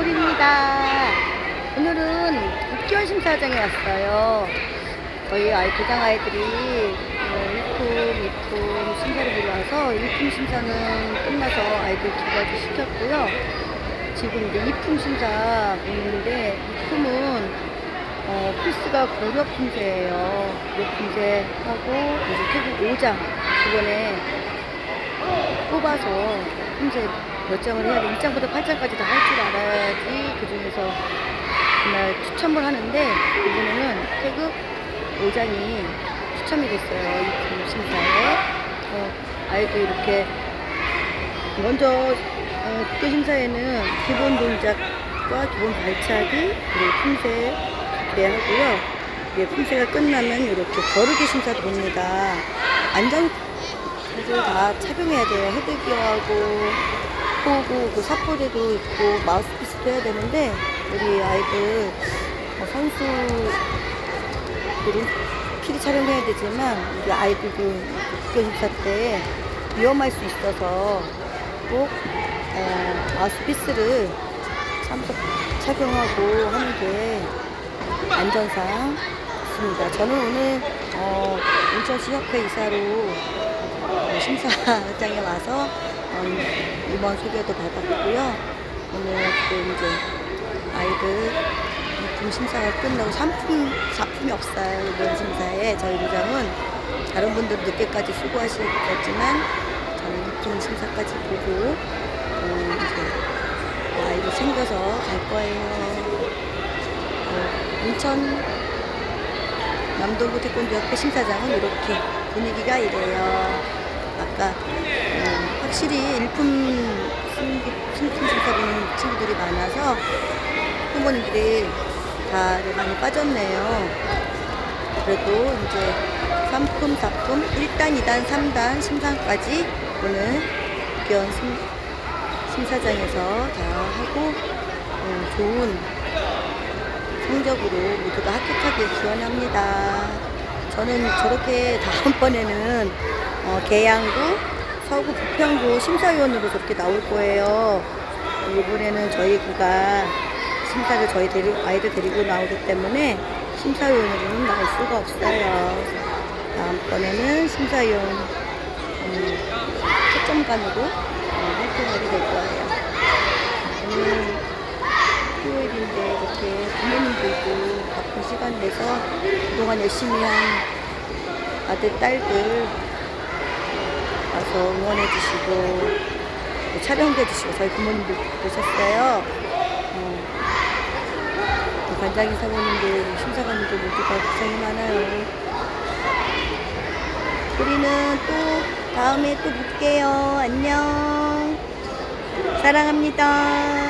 꼴입니다. 오늘은 국기원 심사장에 왔어요. 저희 아이 교장 아이들이 어, 1품, 2품 심사를 보러 와서 1품 심사는 끝나서 아이들 두 가지 시켰고요. 지금 이제 2품 심사 보는데 2품은 어, 필스가 고려 품새예요. 고려 품새 하고 이제 태국 5장 이번에 뽑아서 품새 몇 장을 해야 돼. 1장부터 8장까지 다 할 줄 알아야지 그 중에서 그날 추첨을 하는데 이번에는 태극 5장이 추첨이 됐어요. 이 심사에. 어, 아이도 이렇게 먼저 어, 국교 심사에는 기본 동작과 기본 발차기 그리고 품새 네 하고요. 이제 품새가 끝나면 이렇게 거르기 심사도 봅니다. 안전 다 착용해야 돼요. 헤드기어하고 호구, 그 사포대도 있고 마우스피스도 해야 되는데 우리 아이들 어, 선수들은 필히 촬영해야 되지만 우리 아이들도 국교 심사 때 위험할 수 있어서 꼭 어, 마우스피스를 참석 착용하고 하는 게 안전상 있습니다. 저는 오늘 어, 인천시 협회 이사로 어, 심사장에 와서 어, 임원 소개도 받았고요. 오늘 또 이제 아이들 이품 심사가 끝나고 3품, 4품이 없어요. 이번 심사에 저희 부장은 다른 분들은 늦게까지 수고하셨지만 저는 2품 심사까지 보고 어, 이제 아이들 챙겨서 갈 거예요. 어, 인천 남동구 태권도 협회 심사장은 이렇게 분위기가 이래요. 아까 음, 확실히 일품 승급, 승품 심사 보는 친구들이 많아서 부모님들이 다 많이 빠졌네요. 그래도 이제 3품, 4품, 1단, 2단, 3단 심사까지 오늘 심, 심사장에서 다 하고 음, 좋은 성적으로 모두가 합격하길 기원합니다. 저는 저렇게 다음번에는 어, 계양구, 서구, 부평구 심사위원으로 저렇게 나올 거예요. 이번에는 저희 구가 심사를 저희 데리, 아이들 데리고 나오기 때문에 심사위원으로는 나올 수가 없어요. 다음번에는 심사위원 음, 채점관으로 어, 활동하게 될 거예요. 오늘 토요일인데 이렇게 부모님들도 바쁜 시간 내서 그동안 열심히 한 아들, 딸들 와서 응원해 주시고 또 촬영해 주시고 저희 부모님들 오셨어요. 어, 또 관장인 사모님들, 심사관님들 모두가 고생이 많아요. 우리는 또 다음에 또 볼게요. 안녕. 사랑합니다.